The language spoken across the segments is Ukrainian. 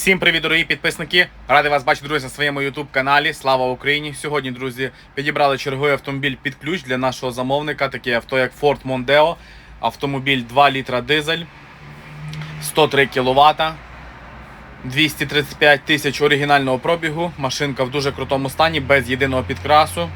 Всім привіт, дорогі підписники! Радий вас бачити, друзі, на своєму YouTube каналі. Слава Україні! Сьогодні, друзі, підібрали черговий автомобіль під ключ для нашого замовника. Таке авто, як Ford Mondeo. Автомобіль 2 літра дизель, 103 кВт, 235 тисяч оригінального пробігу. Машинка в дуже крутому стані, без єдиного підкрасу.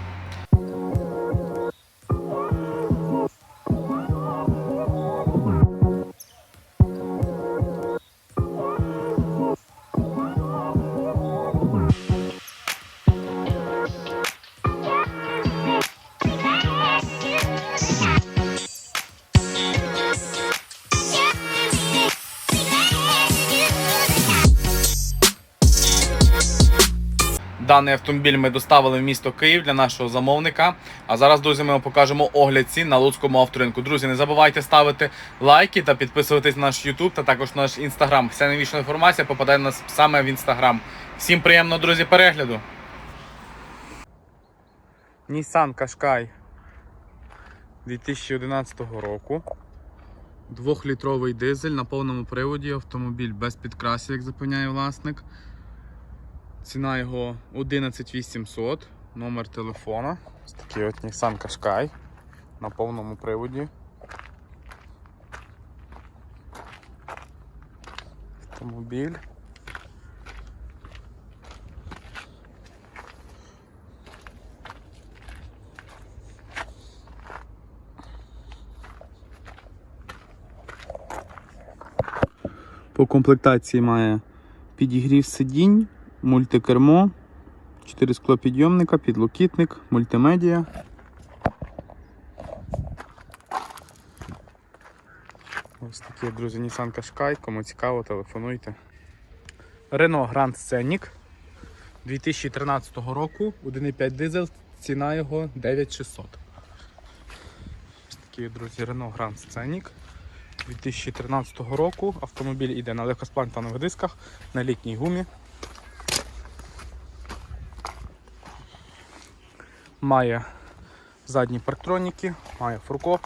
Даний автомобіль ми доставили в місто Київ для нашого замовника. А зараз, друзі, ми вам покажемо огляд цін на Луцькому авторинку. Друзі, не забувайте ставити лайки та підписуватись на наш YouTube та також наш Instagram. Вся найвічна інформація попадає на нас саме в Instagram. Всім приємного, друзі, перегляду. Nissan Qashqai 2011 року. Двохлітровий дизель на повному приводі. Автомобіль без підкрасів, як запевняє власник. Ціна його 11800, номер телефона. Ось такий от Nissan Qashqai на повному приводі. Автомобіль. По комплектації має підігрів сидінь, мультикермо, 4 склопідйомника, підлокітник, мультимедіа. Ось такі, друзі, Nissan Qashqai, кому цікаво, телефонуйте. Renault Grand Scenic 2013 року, 1,5 дизель, ціна його 9600. Ось такі, друзі, Renault Grand Scenic 2013 року. Автомобіль йде на легкосплантанових дисках, на літній гумі. Має задні парктроніки, має фуркоп.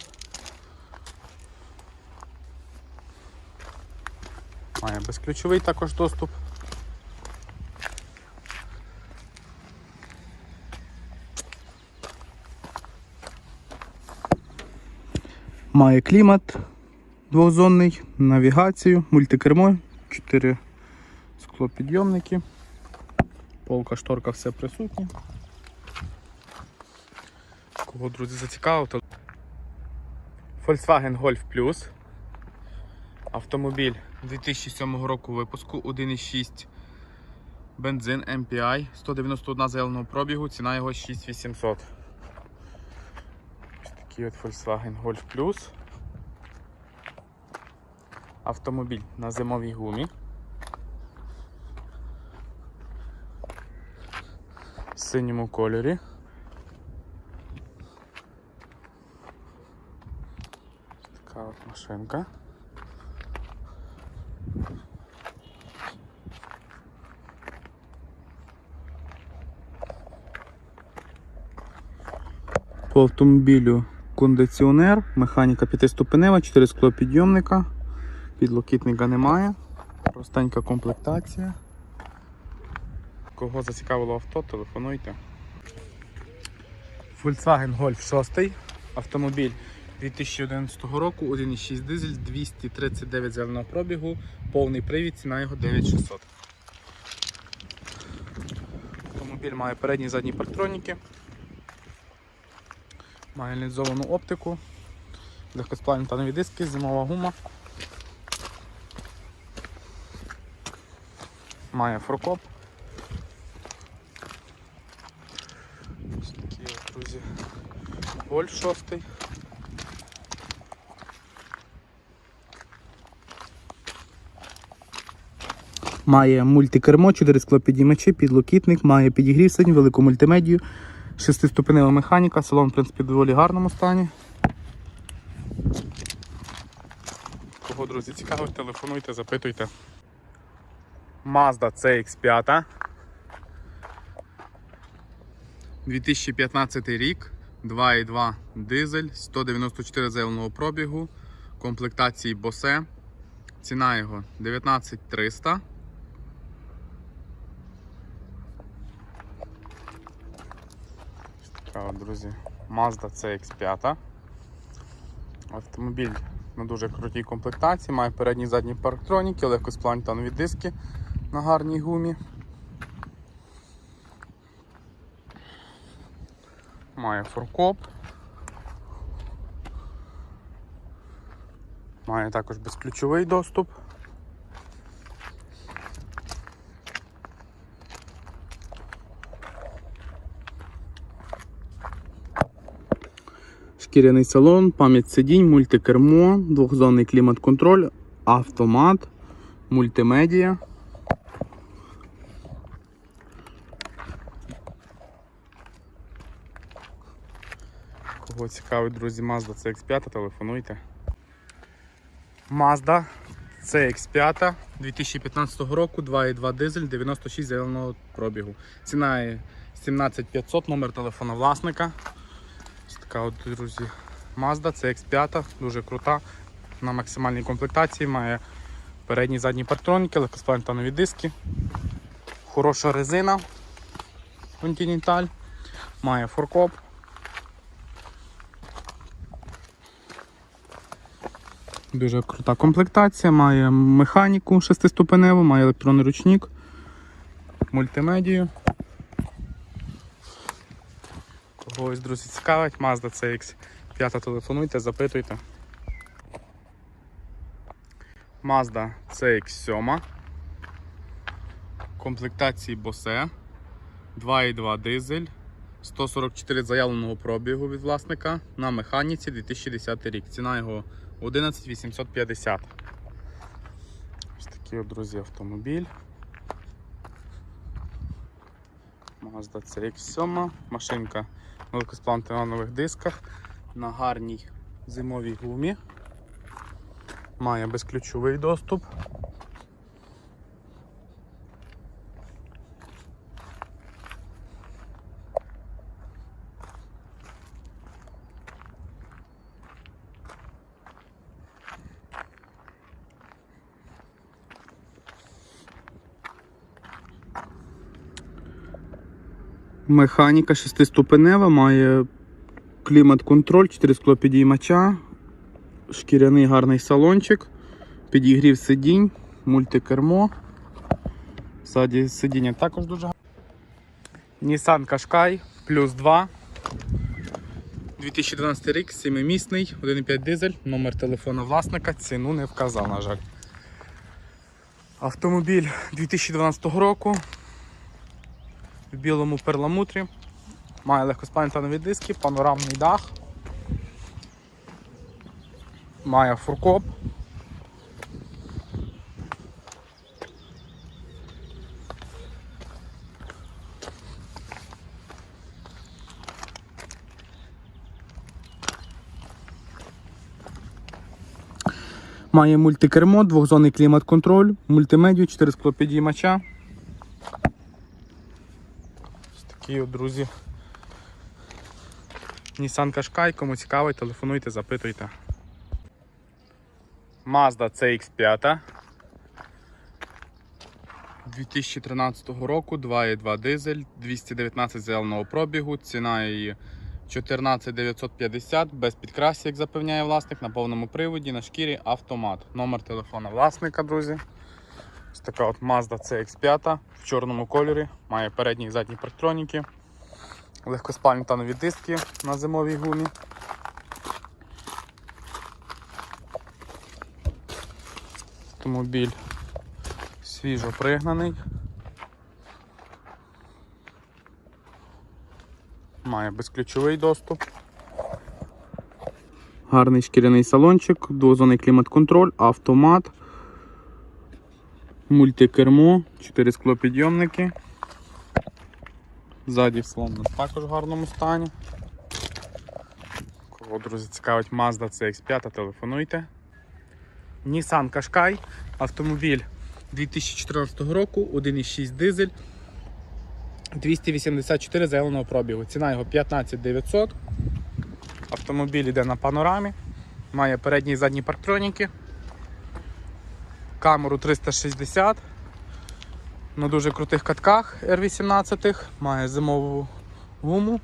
Має безключовий також доступ. Має клімат двохзонний, навігацію, мультикермо, 4 склопідйомники, полка, шторка, все присутнє. Кого, друзі, зацікавив, то Volkswagen Golf Plus. Автомобіль 2007 року випуску 1,6 бензин MPI, 191 заявленого пробігу, ціна його 6800. Ось такий от Volkswagen Golf Plus. Автомобіль на зимовій гумі. В синьому кольорі. Така от машинка. По автомобілю кондиціонер, механіка п'ятиступенева, 4 склопідйомника, підлокітника немає. Простенька комплектація. Кого зацікавило авто, телефонуйте. Volkswagen Golf 6. Автомобіль 2011 року, 1,6 дизель, 239 зеленого пробігу, повний привід, ціна його 9600. Автомобіль має передні і задні парктроніки, має лінзовану оптику, легкосплавні диски, зимова гума. Має фуркоп. Ось такі друзі. Гольф 6. Має мультикермо, 4 склопідіймачі, підлокітник, має підігрів сидінь, велику мультимедію, шестиступенева механіка, салон в принципі в доволі гарному стані. Кого, друзі, цікавить, телефонуйте, запитуйте. Mazda CX5 2015 рік, 2,2 дизель, 194 заявленого пробігу, комплектації Bose. Ціна його 19300. Така, друзі, Mazda CX5. Автомобіль на дуже крутій комплектації, має передні і задні парктроніки, легкосплантанові диски на гарній гумі. Має форкоп. Має також безключовий доступ. Шкіряний салон, пам'ять сидінь, мультикермо, двохзонний клімат-контроль, автомат, мультимедіа. Кого цікавить, друзі, Mazda CX5, телефонуйте. Mazda CX5 2015 року, 2,2 дизель, 96 зеленого пробігу. Ціна є 17500, номер телефона власника. Ось така от, друзі, Mazda CX5, дуже крута. На максимальній комплектації має передні і задні партроніки, легкосплантанові диски, хороша резина Continental, має форкоп. Дуже крута комплектація, має механіку шестиступеневу, має електронний ручник, мультимедію. Когось, друзі, цікавить, Mazda CX5 телефонуйте, запитуйте. Mazda CX7. Комплектації Bose. 2,2 дизель. 144 заявленого пробігу від власника на механіці 2010 рік. Ціна його 11850. Ось такий друзі, автомобіль. Mazda CX7. Машинка на нових дисках на гарній зимовій гумі. Має безключовий доступ. Механіка шестиступенева, має клімат-контроль, 4 склопідіймача, шкіряний гарний салончик, підігрів сидінь, мультикермо. Ззаді сидіння також дуже гарне. Nissan Qashqai плюс 2. 2012 рік, 7-місний, 1,5 дизель, номер телефону власника, ціну не вказав, на жаль. Автомобіль 2012 року в білому перламутрі. Має легкосплантанові диски, панорамний дах. Має фуркоп. Має мультикермо, двохзонний клімат-контроль, мультимедію, 4 склопідіймача. Такі от, друзі. Nissan Qashqai, кому цікавий, телефонуйте, запитуйте. Mazda CX5 2013 року, 2,2 дизель, 219 зеленого пробігу, ціна її 14950 без підкрасів, як запевняє власник, на повному приводі, на шкірі автомат. Номер телефона власника, друзі. Ось така от Mazda CX5 в чорному кольорі, має передні і задні парктроніки, легкоспальні танові диски на зимовій гумі. Автомобіль свіжо пригнаний. Має безключовий доступ. Гарний шкіряний салончик, двозонний клімат-контроль, автомат, мультикермо, 4 склопідйомники. Ззаді салон у також в гарному стані. Кого, друзі, цікавить Mazda CX5, телефонуйте. Nissan Qashqai, автомобіль 2014 року, 1,6 дизель, 284 зеленого пробігу. Ціна його 15 900. Автомобіль йде на панорамі. Має передні і задні парктроніки. Камеру 360. На дуже крутих катках R18. Має зимову гуму.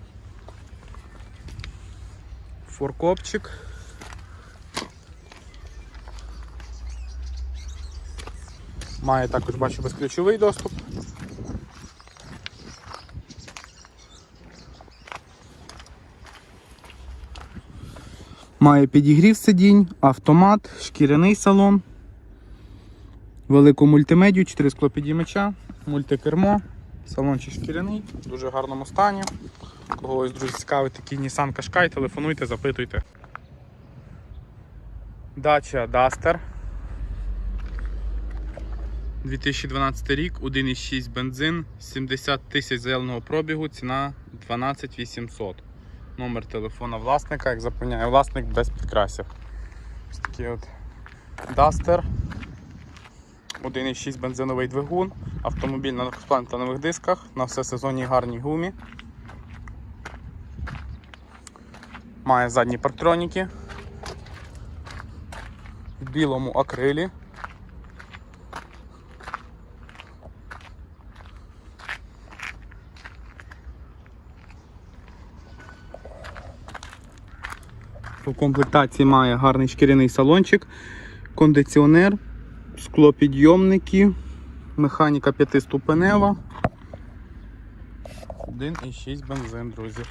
Форкопчик. Має також, бачу, безключовий доступ. Має підігрів сидінь, автомат, шкіряний салон, велику мультимедію, 4 склопідіймача, мультикермо, салончик шкіряний, в дуже гарному стані. Когось, друзі, цікавить такий Nissan Qashqai, телефонуйте, запитуйте. Дача Duster. 2012 рік, 1,6 бензин, 70 тисяч зеленого пробігу, ціна 12 800. Номер телефона власника, як запевняє власник без підкрасів. Ось такий от Duster. 1,6 бензиновий двигун, автомобіль на плантанових дисках, на всесезонній гарній гумі. Має задні парктроніки. В білому акрилі. По комплектації має гарний шкіряний салончик, кондиціонер, склопідйомники, механіка п'ятиступенева. 1,6 бензин, друзі.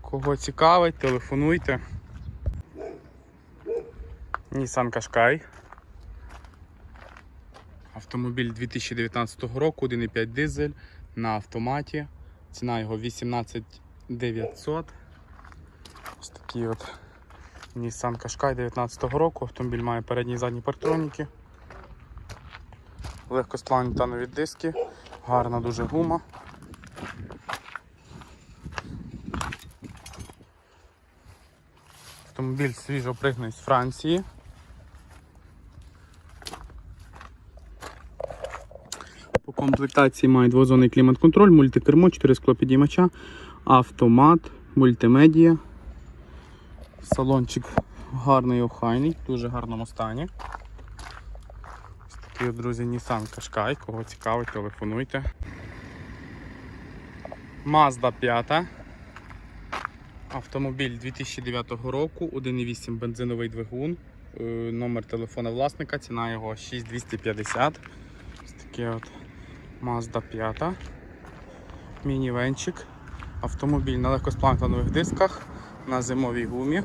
Кого цікавить, телефонуйте. Nissan Qashqai. Автомобіль 2019 року, 1,5 дизель на автоматі. Ціна його 18 900. Ось такий от Nissan Qashqai 19 року. Автомобіль має передні і задні партроніки. Легкосплавні титанові диски, гарна дуже гума. Автомобіль свіжо пригнаний з Франції. По комплектації має двозонний клімат-контроль, мультикермо, 4 склопідіймача, автомат, мультимедія. Салончик гарний охайний, в дуже гарному стані. Ось такий, друзі, Nissan Qashqai, кого цікавить, телефонуйте. Mazda 5. Автомобіль 2009 року, 1,8 бензиновий двигун. Е, Номер телефона власника, ціна його 6250. Ось такий от Mazda 5. Мінівенчик. Автомобіль на легкосплантанових дисках, на зимовій гумі.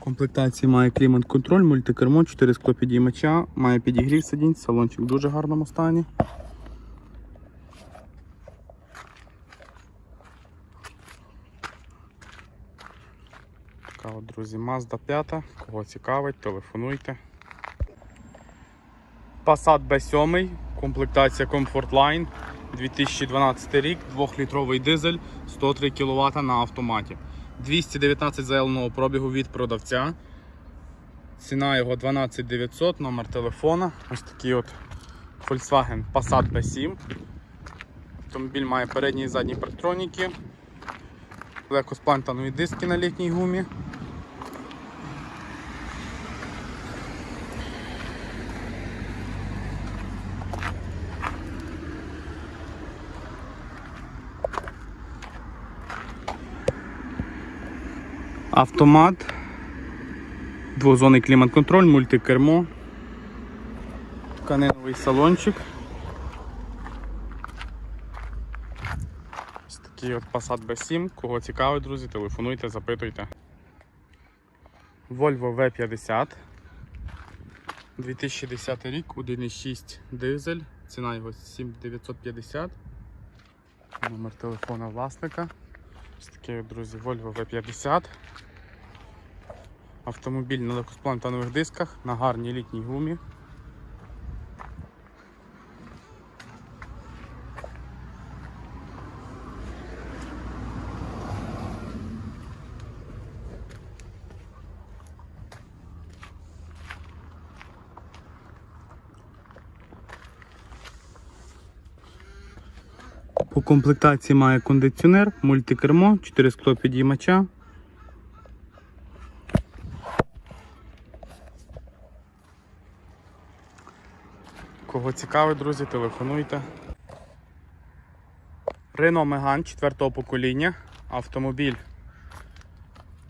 Комплектації має клімат-контроль, мультикермо, 4 склопідіймача, має підігрів сидінь, салончик в дуже гарному стані. Така от, друзі, Mazda 5. Кого цікавить, телефонуйте. Passat B7, комплектація Comfort Line, 2012 рік, 2-літровий дизель, 103 кВт на автоматі. 219 заявленого пробігу від продавця. Ціна його 12 900, номер телефона. Ось такий от Volkswagen Passat B7. Автомобіль має передні і задні парктроніки, легкосплантанові диски на літній гумі. Автомат, двозонний клімат-контроль, мультикермо, тканиновий салончик. Ось такий от Passat B7. Кого цікавить, друзі, телефонуйте, запитуйте. Volvo V50. 2010 рік, 1,6 дизель. Ціна його 7950. Номер телефона власника. Ось таке, друзі, Volvo V50. Автомобіль на легкосплантанових дисках, на гарній літній гумі. По комплектації має кондиціонер, мультикермо, 4 скло підіймача. Кого цікавить, друзі, телефонуйте. Renault Megane 4 покоління. Автомобіль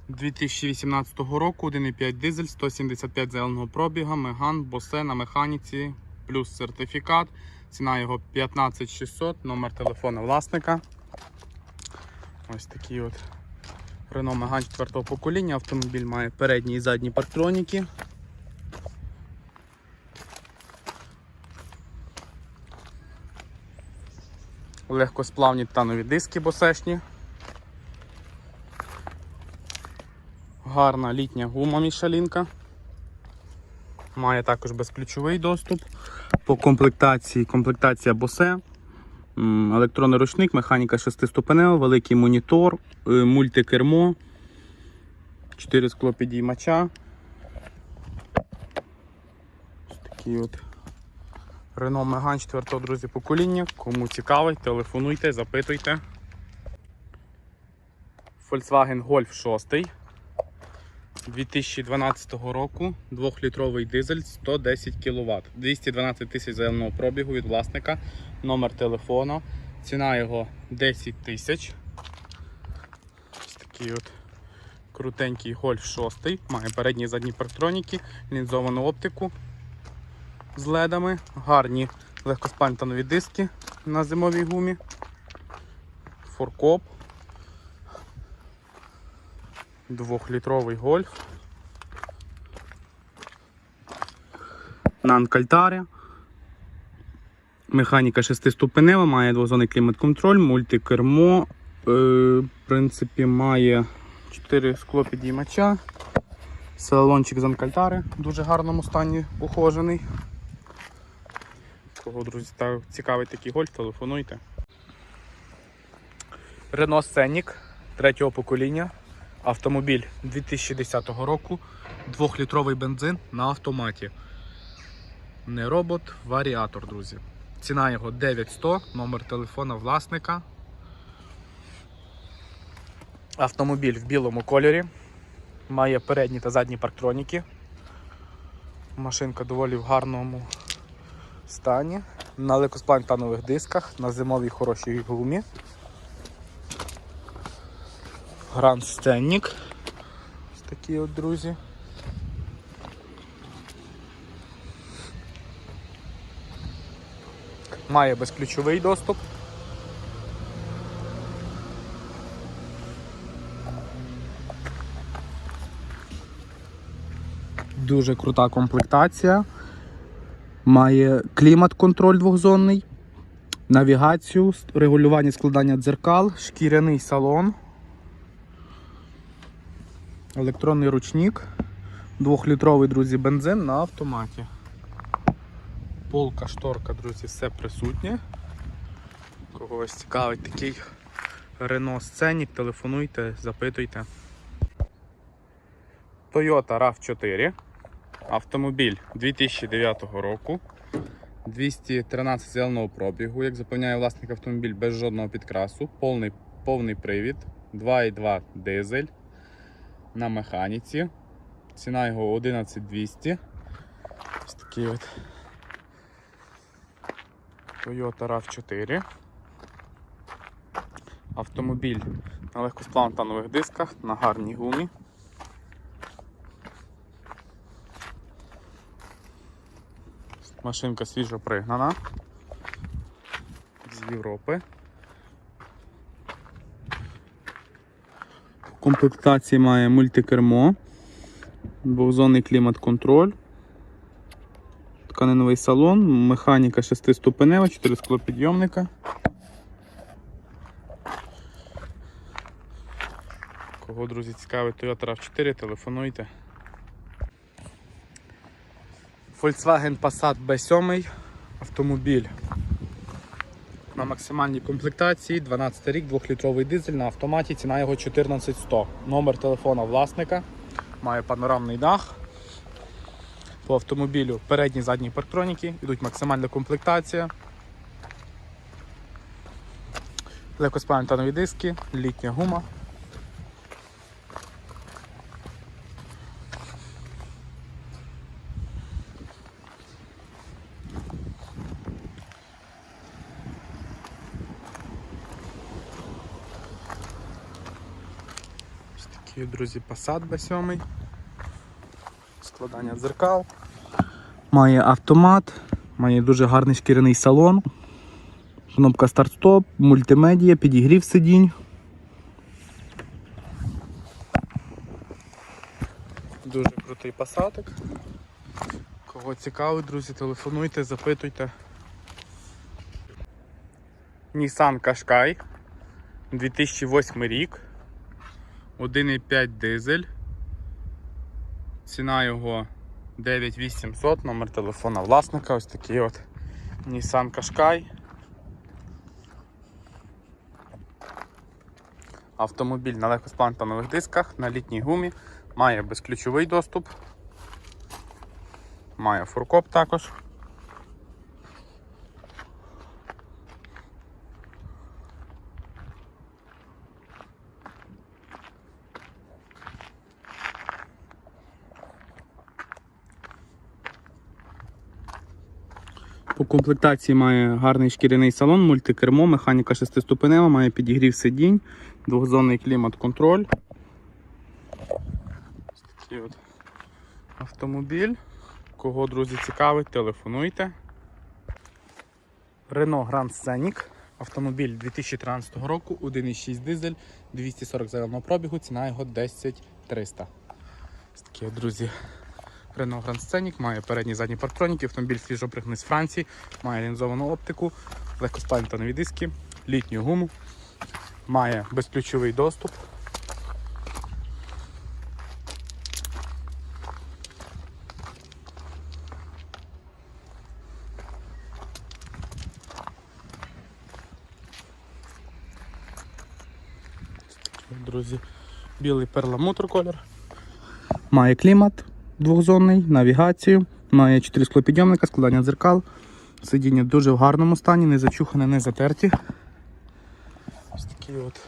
2018 року, 1,5 дизель, 175 зеленого пробіга, Megane, Bose на механіці, плюс сертифікат. Ціна його 15600, номер телефона власника. Ось такий от Renault Megane 4 покоління. Автомобіль має передні і задні парктроніки. Легкосплавні титанові диски босешні. Гарна літня гума мішалінка. Має також безключовий доступ. По комплектації комплектація босе. Електронний ручник, механіка 6-ступенева, великий монітор, е, мультикермо, 4 скло підіймача. Ось такий от Renault Megane 4 друзі покоління. Кому цікавий, телефонуйте, запитуйте. Volkswagen Golf 6 2012 року, 2-літровий дизель 110 кВт, 212 тисяч заявного пробігу від власника, номер телефону, ціна його 10 тисяч. Ось такий от крутенький Golf 6, має передні і задні парктроніки, лінзовану оптику з ледами, гарні легкоспальтанові диски на зимовій гумі, форкоп. Двохлітровий гольф. На Механіка 6-ступенева, має двозонний клімат-контроль, мультикермо. Е, в принципі, має 4 скло підіймача. Салончик з Анкальтари в дуже гарному стані ухожений. Кого, друзі, цікавий такий гольф, телефонуйте. Renault Scenic третього покоління. Автомобіль 2010 року, 2-літровий бензин на автоматі. Не робот, варіатор, друзі. Ціна його 9100, номер телефона власника. Автомобіль в білому кольорі. Має передні та задні парктроніки. Машинка доволі в гарному стані. На легкосплантанових дисках, на зимовій хорошій гумі. Гранд Стеннік. Ось такі от друзі. Має безключовий доступ. Дуже крута комплектація. Має клімат-контроль двохзонний, навігацію, регулювання складання дзеркал, шкіряний салон. Електронний ручник, двохлітровий, друзі, бензин на автоматі. Полка, шторка, друзі, все присутнє. Когось цікавить такий Renault Scenic, телефонуйте, запитуйте. Toyota RAV4. Автомобіль 2009 року. 213 зеленого пробігу. Як запевняє власник автомобіль без жодного підкрасу, повний, повний привід, 2,2 дизель на механіці. Ціна його 11200. Ось такий от Toyota RAV4. Автомобіль на легкосплантанових дисках, на гарній гумі. Машинка свіжо пригнана з Європи. Комплектації має мультикермо, двохзонний клімат-контроль, тканиновий салон, механіка 6-ступенева, 4 склопідйомника. Кого, друзі, цікавить Toyota RAV4, телефонуйте. Volkswagen Passat B7 автомобіль на максимальній комплектації, 12 рік, 2-літровий дизель на автоматі, ціна його 14100. Номер телефона власника, має панорамний дах. По автомобілю передні задні парктроніки, йдуть максимальна комплектація. Легкосплантанові диски, літня гума. Ось такий, друзі, Passat B7. Складання дзеркал. Має автомат, має дуже гарний шкіряний салон. Кнопка старт-стоп, мультимедія, підігрів сидінь. Дуже крутий пасатик. Кого цікавить, друзі, телефонуйте, запитуйте. Nissan Qashqai 2008 рік. 1,5 дизель. Ціна його 9800, номер телефона власника. Ось такий от Nissan Qashqai. Автомобіль на легкосплантанових дисках, на літній гумі, має безключовий доступ, має фуркоп також. Комплектації має гарний шкіряний салон, мультикермо, механіка шестиступенева, має підігрів сидінь, двохзонний клімат-контроль. Такий от автомобіль. Кого, друзі, цікавить, телефонуйте. Renault Grand Scenic. Автомобіль 2013 року, 1,6 дизель, 240 зеленого пробігу, ціна його 10 300. Ось такі, друзі, Renault Grand Scenic, має передні і задні парктроніки, автомобіль свіжопригнаний з Франції, має лінзовану оптику, легкоспальтанові диски, літню гуму, має безключовий доступ. Друзі, білий перламутр колір. Має клімат двохзонний, навігацію, має 4 склопідйомника, складання дзеркал. Сидіння дуже в гарному стані, не зачухане, не затерті. Ось такий от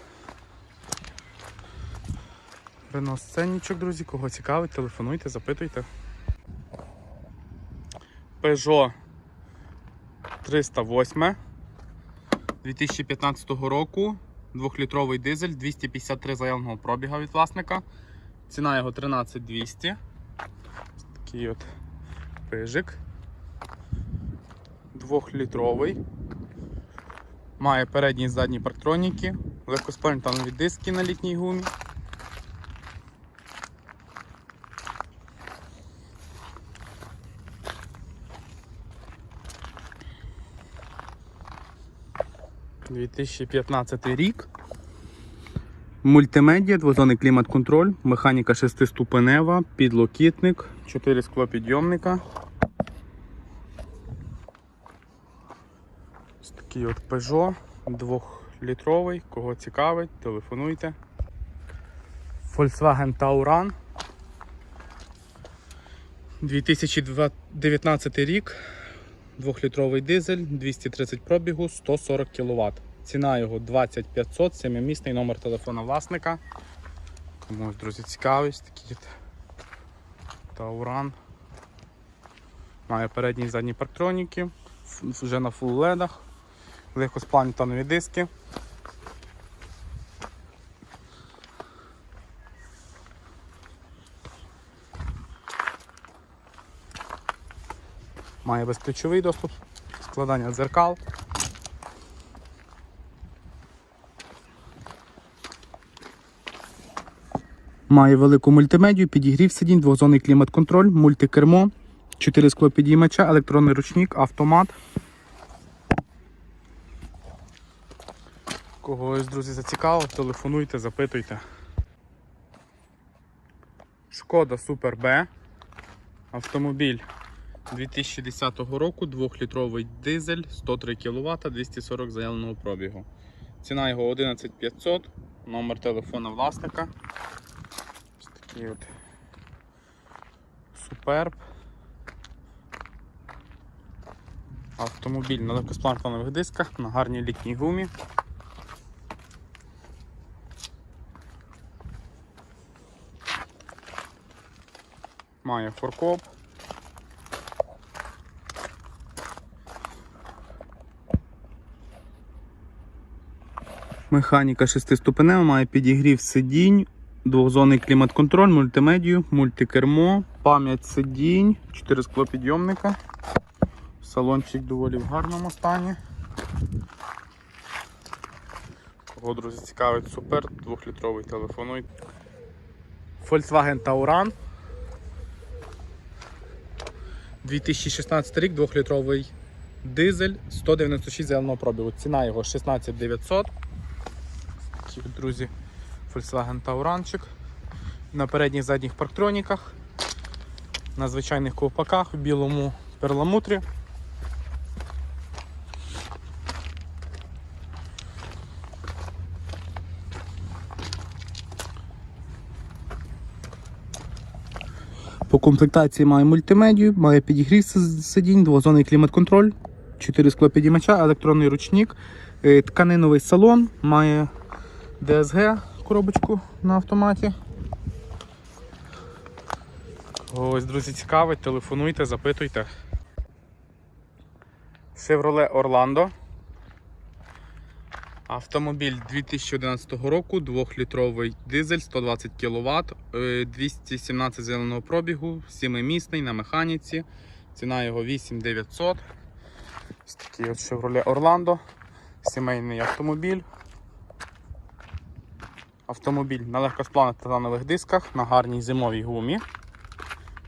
Рено сценничок, друзі, кого цікавить, телефонуйте, запитуйте. Peugeot 308 2015 року. Двохлітровий дизель, 253 заявного пробіга від власника. Ціна його 13200. Такий от пижик. Двохлітровий. Має передні і задні парктроніки, легкоспальні диски на літній гумі. – 2015 рік. Мультимедіа, двозонний клімат-контроль, механіка шестиступенева, підлокітник, 4 склопідйомника. Ось такий от Peugeot, двохлітровий, кого цікавить, телефонуйте. Volkswagen Tauran. 2019 рік, двохлітровий дизель, 230 пробігу, 140 кВт. Ціна його 2500, семимісний номер телефона власника. Комусь, друзі, цікавість, такий Тауран. Має передні і задні парктроніки, вже на фул ледах, легкосплавні тонові диски. Має безключовий доступ, складання дзеркал. Має велику мультимедію, підігрів сидінь, двохзонний клімат-контроль, мультикермо, 4 склопідіймача, електронний ручник, автомат. Когось, друзі, зацікавило, телефонуйте, запитуйте. Шкода Супер Б. Автомобіль 2010 року, 2-літровий дизель, 103 кВт, 240 заявленого пробігу. Ціна його 11500, номер телефона власника такий от суперб. Автомобіль на легкоспланктонових дисках, на гарній літній гумі. Має форкоп. Механіка шестиступенева, має підігрів сидінь двохзонний клімат-контроль, мультимедію, мультикермо, пам'ять сидінь, 4 склопідйомника. Салончик доволі в гарному стані. Кого, друзі, цікавить супер, 2-літровий телефонуй. Volkswagen Tauran. 2016 рік, 2-літровий дизель, 196 зеленого пробігу. Ціна його 16 900. Такий, друзі, Volkswagen Tauranчик. На передніх задніх парктроніках, на звичайних ковпаках в білому перламутрі. По комплектації має мультимедію, має підігрів сидінь, двозонний клімат-контроль, 4 склопідіймача, електронний ручник, е, тканиновий салон, має DSG коробочку на автоматі. Ось, друзі, цікавить, телефонуйте, запитуйте. Chevrolet Orlando. Автомобіль 2011 року, 2-літровий дизель, 120 кВт, 217 зеленого пробігу, 7-місний на механіці. Ціна його 8900. Ось такий от Chevrolet Orlando. Сімейний автомобіль. Автомобіль на легкосплавних титанових дисках, на гарній зимовій гумі,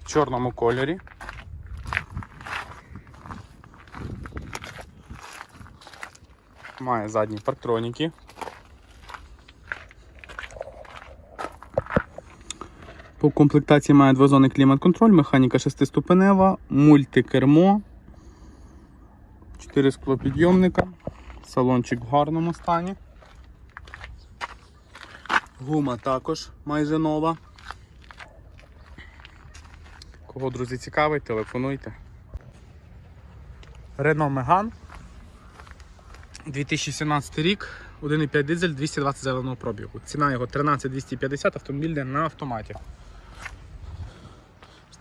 в чорному кольорі. Має задні парктроніки. По комплектації має двозонний клімат-контроль, механіка шестиступенева, мультикермо, 4 склопідйомника, салончик в гарному стані. Гума також майже нова. Кого, друзі, цікавить, телефонуйте. Renault Megane 2017 рік, 1,5 дизель, 220 зеленого пробігу. Ціна його 13 250, автомобіль на автоматі.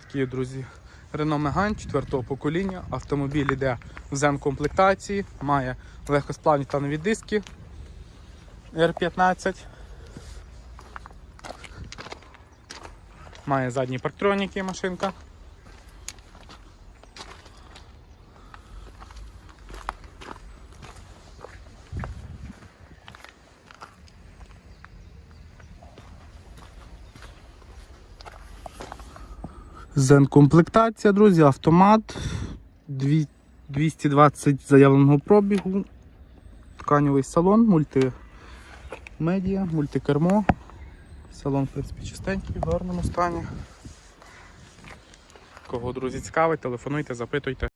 Такі, друзі, Renault Megane 4 покоління. Автомобіль йде в zen комплектації, має легкосплавні та нові диски R15. Має задні парктроніки машинка. Zen комплектація, друзі, автомат. 220 заявленого пробігу. Тканевий салон, мультимедіа, мультикермо. Салон, в принципі, чистенький, в гарному стані. Кого, друзі, цікавить, телефонуйте, запитуйте.